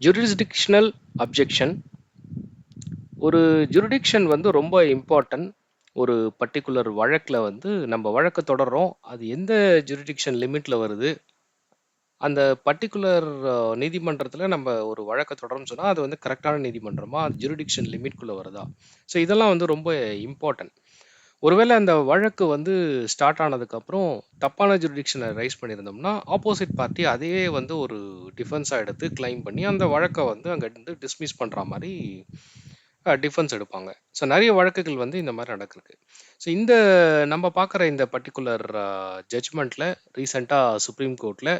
ஜுரிஸ்டிக்ஷனல் objection ஒரு jurisdiction வந்து ரொம்ப இம்பார்ட்டன்ட் ஒரு பர்டிகுலர் வழக்கில் வந்து நம்ம வழக்கு தொடர்றோம். அது எந்த ஜுரிடிக்ஷன் லிமிட்டில் வருது? அந்த பர்டிகுலர் நீதிமன்றத்தில் நம்ம ஒரு வழக்கை தொடரும் சொன்னால் அது வந்து கரெக்டான நீதிமன்றமா? அது ஜுரிடிக்ஷன் லிமிட்குள்ளே வருதா? ஸோ இதெல்லாம் வந்து ரொம்ப இம்பார்ட்டன்ட் ஒருவேளை அந்த வழக்கு வந்து ஸ்டார்ட் ஆனதுக்கப்புறம் தப்பான ஜுரிடிக்ஷனை ரைஸ் பண்ணியிருந்தோம்னா ஆப்போசிட் பார்ட்டி அதையே வந்து ஒரு டிஃபென்ஸாக எடுத்து கிளைம் பண்ணி அந்த வழக்கை வந்து அங்கே இருந்து டிஸ்மிஸ் பண்ணுற மாதிரி டிஃபென்ஸ் எடுப்பாங்க. ஸோ நிறைய வழக்குகள் வந்து இந்த மாதிரி நடக்குது ஸோ இந்த நம்ம பார்க்குற இந்த பர்டிகுலர் ஜட்ஜ்மெண்ட்டில் ரீசெண்டாக சுப்ரீம் கோர்ட்டில்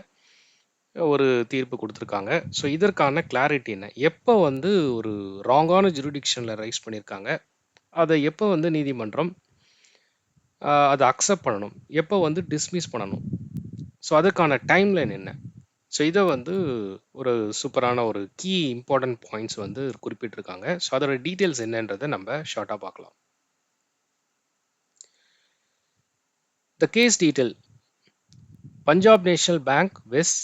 ஒரு தீர்ப்பு கொடுத்துருக்காங்க. ஸோ இதற்கான கிளாரிட்டி என்ன? எப்போ வந்து ஒரு ராங்கான ஜுரிடிக்ஷனில் ரைஸ் பண்ணியிருக்காங்க? அதை எப்போ வந்து நீதிமன்றம் அதை அக்செப்ட் பண்ணணும். எப்போ வந்து டிஸ்மிஸ் பண்ணணும்? ஸோ அதுக்கான டைம்லைன் என்ன? ஸோ இதை வந்து ஒரு சூப்பரான ஒரு கீ இம்பார்ட்டன்ட் பாயிண்ட்ஸ் வந்து குறிப்பிட்டிருக்காங்க. ஸோ அதோட டீட்டெயில்ஸ் என்னன்றதை நம்ம ஷார்ட்டாக பார்க்கலாம். The case detail Punjab national bank versus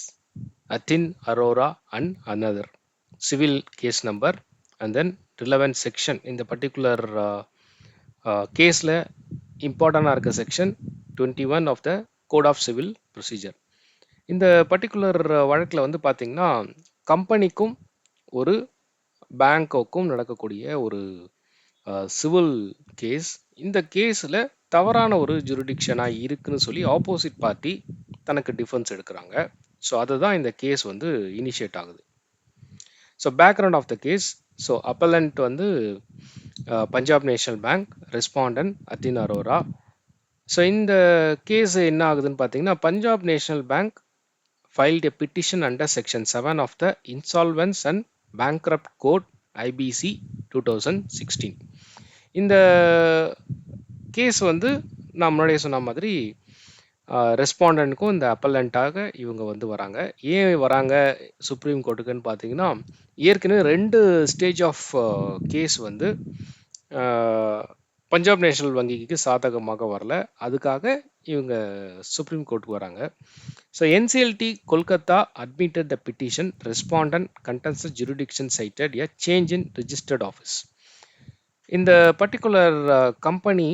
Atin Arora and another civil case number and then relevant section இந்த பர்டிகுலர் கேஸில் இம்பார்ட்டண்டாக இருக்க section twenty one of the code of civil procedure இந்த பர்டிகுலர் வழக்கில் வந்து பார்த்தீங்கன்னா கம்பெனிக்கும் ஒரு பேங்க்குக்கும் நடக்கக்கூடிய ஒரு சிவில் கேஸ் இந்த கேஸில் தவறான ஒரு ஜுரிடிக்ஷனாக இருக்குன்னு சொல்லி ஆப்போசிட் பார்ட்டி தனக்கு டிஃபென்ஸ் எடுக்கிறாங்க. ஸோ அதுதான் இந்த கேஸ் வந்து இனிஷியேட் ஆகுது. So background of the case so appellant வந்து பஞ்சாப் நேஷனல் பேங்க் ரெஸ்பாண்டன்ட் அத்தின் அரோரா ஸோ இந்த கேஸ் என்ன ஆகுதுன்னு பார்த்தீங்கன்னா Punjab national bank filed a petition under section seven of the insolvency and bankrupt code IBC two thousand sixteen இந்த case வந்து நான் முன்னாடியே சொன்ன மாதிரி ரெஸ்பாண்டன்ட்க்கும் இந்த அப்பலண்ட்டாக இவங்க வந்து வராங்க. ஏன் வராங்க சுப்ரீம் கோர்ட்டுக்குன்னு பார்த்தீங்கன்னா ஏற்கனவே ரெண்டு ஸ்டேஜ் ஆஃப் கேஸ் வந்து பஞ்சாப் நேஷனல் வங்கிக்கு சாதகமாக வரல. அதுக்காக இவங்க சுப்ரீம் கோர்ட்டுக்கு வராங்க. So NCLT Kolkata admitted the petition respondent contends jurisdiction cited a change in registered office இந்த பர்டிகுலர் கம்பெனி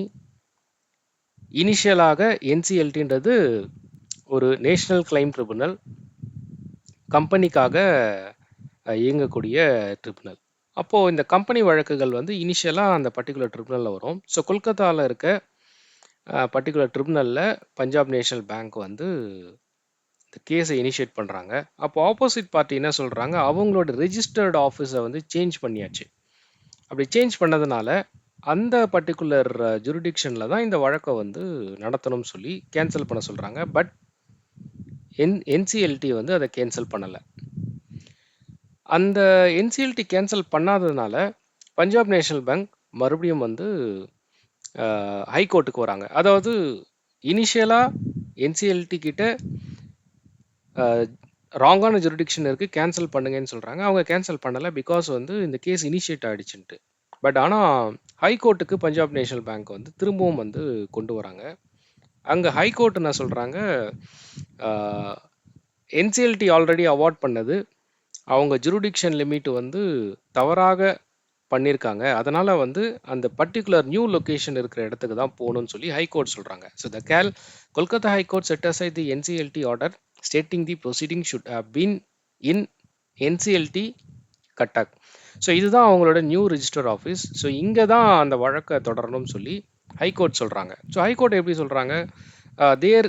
இனிஷியலாக என்சிஎல்டின்றது ஒரு நேஷ்னல் கிளைம் ட்ரிபுனல். கம்பெனிக்காக இயங்கக்கூடிய ட்ரிபுனல். அப்போது இந்த கம்பெனி வழக்குகள் வந்து இனிஷியலாக அந்த பர்டிகுலர் ட்ரிபுனலில் வரும். ஸோ கொல்கத்தாவில் இருக்க பர்டிகுலர் ட்ரிபுனலில் பஞ்சாப் நேஷனல் பேங்க் வந்து இந்த கேஸை இனிஷியேட் பண்ணுறாங்க அப்போ ஆப்போசிட் பார்ட்டி என்ன சொல்கிறாங்க அவங்களோட ரெஜிஸ்டர்டு ஆஃபீஸை வந்து சேஞ்ச் பண்ணியாச்சு. அப்படி சேஞ்ச் பண்ணதுனால அந்த பர்டிகுலர் uh, ஜுரிடிக்ஷனில் தான் இந்த வழக்கை வந்து நடத்தணும்னு சொல்லி கேன்சல் பண்ண சொல்கிறாங்க பட் என் என்சிஎல்டி வந்து அதை கேன்சல் பண்ணலை. அந்த என்சிஎல்டி கேன்சல் பண்ணாததுனால பஞ்சாப் நேஷனல் பேங்க் மறுபடியும் வந்து uh, ஹைகோர்ட்டுக்கு வராங்க. அதாவது இனிஷியலாக என்சிஎல்டி கிட்ட ராங்கான ஜூரிடிக்ஷன் இருக்குது கேன்சல் பண்ணுங்கன்னு சொல்கிறாங்க அவங்க கேன்சல் பண்ணலை பிகாஸ் வந்து இந்த கேஸ் இனிஷியேட் ஆகிடுச்சுன்ட்டு பட் ஆனால் ஹைகோர்ட்டுக்கு பஞ்சாப் நேஷனல் பேங்க் வந்து திரும்பவும் வந்து கொண்டு வராங்க. அங்கே ஹைகோர்ட் என்ன சொல்கிறாங்க என்சிஎல்டி ஆல்ரெடி அவார்ட் பண்ணது. அவங்க ஜுருடிக்ஷன் லிமிட் வந்து தவறாக பண்ணியிருக்காங்க அதனால் வந்து அந்த பர்டிகுலர் நியூ லொக்கேஷன் இருக்கிற இடத்துக்கு தான் போகணும்னு சொல்லி ஹைகோர்ட் சொல்கிறாங்க so the Cal Kolkata high court set aside the NCLT order stating the proceeding should have been in NCLT Cuttack. So இதுதான் அவங்களோட நியூ ரிஜிஸ்டர் ஆஃபீஸ் ஸோ இங்கே தான் அந்த வழக்கை தொடரணும்னு சொல்லி ஹைகோர்ட் சொல்கிறாங்க ஸோ ஹைகோர்ட் எப்படி சொல்கிறாங்க their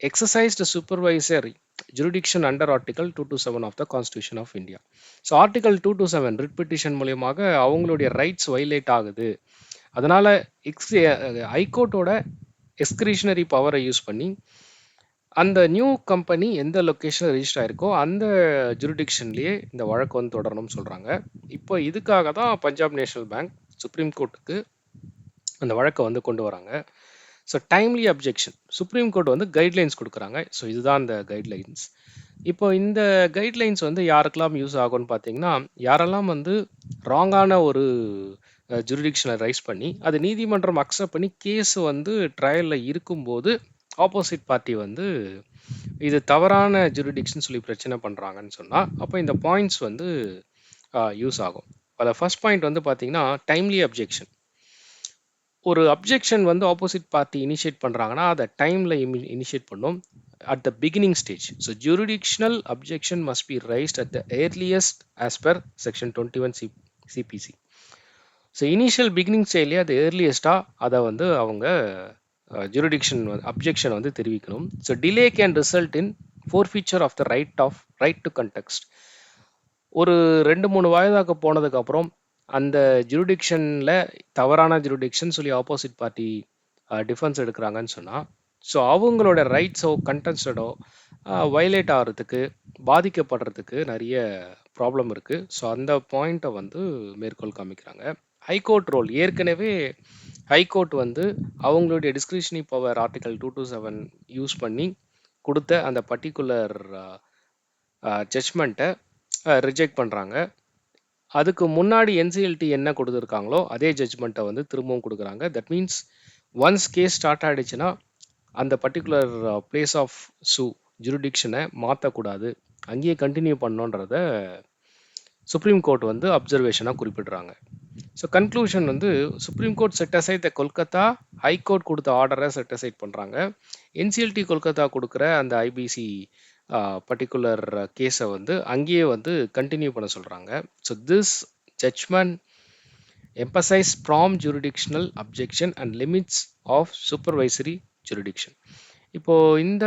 exercised supervisor jurisdiction under article two two seven of the constitution of India so article two two seven writ petition மூலியமாக அவங்களுடைய ரைட்ஸ் வைலேட் ஆகுது. அதனால் எக்ஸ் ஹைகோர்ட்டோட எக்ஸ்கிரிஷனரி பவரை யூஸ் பண்ணி அந்த நியூ கம்பெனி எந்த லொக்கேஷனில் ரெஜிஸ்டர் ஆயிருக்கோ அந்த ஜுரிடிக்ஷன்லேயே இந்த வழக்கு வந்து தொடரணும்னு சொல்கிறாங்க இப்போ இதுக்காக தான் பஞ்சாப் நேஷனல் பேங்க் சுப்ரீம் கோர்ட்டுக்கு அந்த வழக்கை வந்து கொண்டு வராங்க. So timely objection supreme court வந்து கைட்லைன்ஸ் கொடுக்குறாங்க. ஸோ இதுதான் இந்த கைட்லைன்ஸ் இப்போ இந்த கைட்லைன்ஸ் வந்து யாருக்கெல்லாம் யூஸ் ஆகும்னு பார்த்தீங்கன்னா யாரெல்லாம் வந்து ராங்கான ஒரு ஜுரிடிக்ஷனை ரைஸ் பண்ணி அது நீதிமன்றம் அக்செப்ட் பண்ணி கேஸ் வந்து ட்ரையலில் இருக்கும்போது ஆப்போசிட் பார்ட்டி வந்து இது தவறான ஜுரிடிக்ஷன் சொல்லி பிரச்சனை பண்ணுறாங்கன்னு சொன்னால் அப்போ இந்த பாயிண்ட்ஸ் வந்து யூஸ் ஆகும். அதில் ஃபர்ஸ்ட் பாயிண்ட் வந்து பார்த்தீங்கன்னா டைம்லி அப்ஜெக்ஷன் ஒரு அப்ஜெக்ஷன் வந்து ஆப்போசிட் பார்ட்டி இனிஷியேட் பண்ணுறாங்கன்னா அதை டைமில் இனிஷியேட் பண்ணும் at the beginning stage so jurisdictional objection must be raised at the earliest as per section twenty one C CPC so initial beginning ஸ்டேஜ்லேயே அது ஏர்லியஸ்ட்டாக அதை வந்து அவங்க Uh, ஜூரிடிக்ஷன் அப்ஜெக்ஷன் வந்து தெரிவிக்கணும். So delay can result in forfeiture of the right of right to contest ஒரு ரெண்டு மூணு வயதாக போனதுக்கப்புறம் அந்த ஜூரிடிக்ஷனில் தவறான ஜூரிடிக்ஷன் சொல்லி ஆப்போசிட் பார்ட்டி டிஃபென்ஸ் எடுக்கிறாங்கன்னு சொன்னால் ஸோ அவங்களோட ரைட்ஸோ கண்டென்ஸ்டோ வயலேட் ஆகிறதுக்கு பாதிக்கப்படுறதுக்கு நிறைய ப்ராப்ளம் இருக்குது ஸோ அந்த பாயிண்ட்டை வந்து மேற்கோள் காமிக்கிறாங்க. ஹைகோர்ட் ரோல் ஏற்கனவே ஹைகோர்ட் வந்து அவங்களுடைய discretionary power article two two seven use பண்ணி கொடுத்த அந்த பர்டிகுலர் ஜட்ஜ்மெண்ட்டை ரிஜெக்ட் பண்ணுறாங்க அதுக்கு முன்னாடி என்சிஎல்டி என்ன கொடுத்துருக்காங்களோ அதே ஜட்ஜ்மெண்ட்டை வந்து திரும்பவும் கொடுக்குறாங்க. That means once case start ஆகிடுச்சுன்னா அந்த பர்டிகுலர் பிளேஸ் ஆஃப் சூ ஜுரிடிக்ஷனை மாற்றக்கூடாது அங்கேயே கண்டினியூ பண்ணோன்றத சுப்ரீம் கோர்ட் வந்து அப்சர்வேஷனாக குறிப்பிடுறாங்க. ஸோ கன்க்ளூஷன் வந்து supreme court set aside the Kolkata high court கொடுத்த ஆர்டரை செட் அசைட் பண்ணுறாங்க என்சிஎல்டி கொல்கத்தா கொடுக்குற அந்த ஐபிசி பர்டிகுலர் கேஸை வந்து அங்கேயே வந்து கண்டினியூ பண்ண சொல்கிறாங்க so this judgment emphasise from jurisdictional objection and limits of supervisory jurisdiction இப்போது இந்த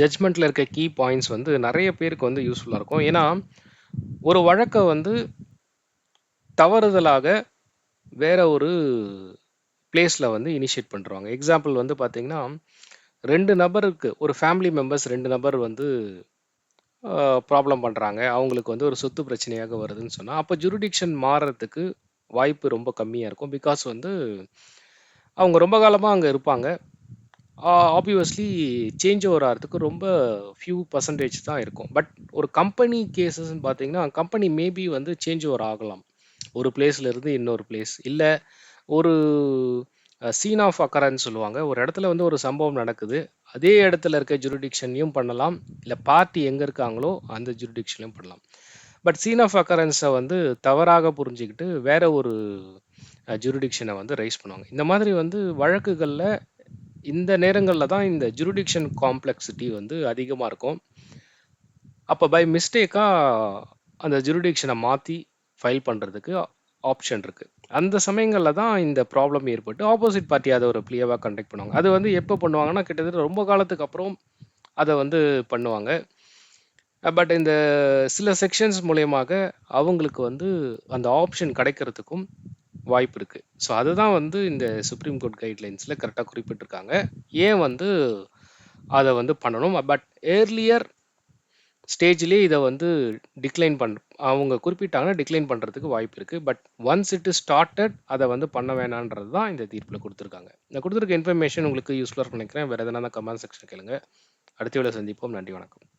ஜட்ஜ்மெண்ட்டில் இருக்க கீ பாயிண்ட்ஸ் வந்து நிறைய பேருக்கு வந்து யூஸ்ஃபுல்லாக இருக்கும். ஏன்னா ஒரு வழக்கை வந்து தவறுதலாக வேற ஒரு பிளேஸில் வந்து இனிஷியேட் பண்ணுறாங்க எக்ஸாம்பிள் வந்து பார்த்தீங்கன்னா ரெண்டு நபருக்கு ஒரு ஃபேமிலி மெம்பர்ஸ் ரெண்டு நபர் வந்து ப்ராப்ளம் பண்ணுறாங்க அவங்களுக்கு வந்து ஒரு சொத்து பிரச்சனையாக வருதுன்னு சொன்னால் அப்போ ஜுரிடிக்ஷன் மாறுறதுக்கு வாய்ப்பு ரொம்ப கம்மியாக இருக்கும். பிகாஸ் வந்து அவங்க ரொம்ப காலமாக அங்கே இருப்பாங்க. ஆப்வியஸ்லி சேஞ்ச் ஓவர் ஆகிறதுக்கு ரொம்ப ஃபியூ பர்சன்டேஜ் தான் இருக்கும். பட் ஒரு கம்பெனி கேசஸ்ன்னு பார்த்தீங்கன்னா கம்பெனி மேபி வந்து சேஞ்ச் ஓவர் ஆகலாம். ஒரு பிளேஸ்ல இருந்து இன்னொரு பிளேஸ் இல்லை ஒரு சீன் ஆஃப் அக்கரன்னு சொல்லுவாங்க. ஒரு இடத்துல வந்து ஒரு சம்பவம் நடக்குது. அதே இடத்துல இருக்க ஜுரிடிக்ஷனையும் பண்ணலாம். இல்லை பார்ட்டி எங்கே இருக்காங்களோ அந்த ஜுரிடிக்ஷனையும் பண்ணலாம். பட் சீன் ஆஃப் அக்கரன்ஸை வந்து தவறாக புரிஞ்சுக்கிட்டு வேற ஒரு ஜுரிடிக்ஷனை வந்து ரைஸ் பண்ணுவாங்க. இந்த மாதிரி வந்து வழக்குகளில் இந்த நேரங்களில் தான் இந்த ஜுரிடிக்ஷன் காம்ப்ளெக்சிட்டி வந்து அதிகமாக இருக்கும். அப்போ பை மிஸ்டேக்காக அந்த ஜுரிடிக்ஷனை மாற்றி ஃபைல் பண்ணுறதுக்கு ஆப்ஷன் இருக்குது அந்த சமயங்களில் தான் இந்த ப்ராப்ளம் ஏற்பட்டு ஆப்போசிட் பார்ட்டி அதை ஒரு ப்ளியவாக கண்டக்ட் பண்ணுவாங்க. அது வந்து எப்போ பண்ணுவாங்கன்னா கிட்டத்தட்ட ரொம்ப காலத்துக்கு அப்புறம் அதை வந்து பண்ணுவாங்க. பட் இந்த சில செக்ஷன்ஸ் மூலயமாக அவங்களுக்கு வந்து அந்த ஆப்ஷன் கிடைக்கிறதுக்கும் வாய்ப்பு இருக்குது ஸோ அதுதான் வந்து இந்த சுப்ரீம் கோர்ட் கைட்லைன்ஸில் கரெக்டாக குறிப்பிட்டிருக்காங்க. ஏன் வந்து அதை வந்து பண்ணணும்? பட் ஏர்லியர் ஸ்டேஜ்லேயே இதை வந்து டிக்ளைன் பண் அவங்க குறிப்பிட்டாங்கன்னா டிக்ளைன் பண்ணுறதுக்கு வாய்ப்பு இருக்குது but once it is started அதை வந்து பண்ண வேணான்றது தான் இந்த தீர்ப்பில் கொடுத்துருக்காங்க. நான் கொடுத்துருக்க இன்ஃபர்மேஷன் உங்களுக்கு யூஸ்ஃபுல்லாக நினைக்கிறேன். வேறு எதனா கமெண்ட் செக்ஷன் கேளுங்க. அடுத்த வீடியோ சந்திப்போம். நன்றி வணக்கம்.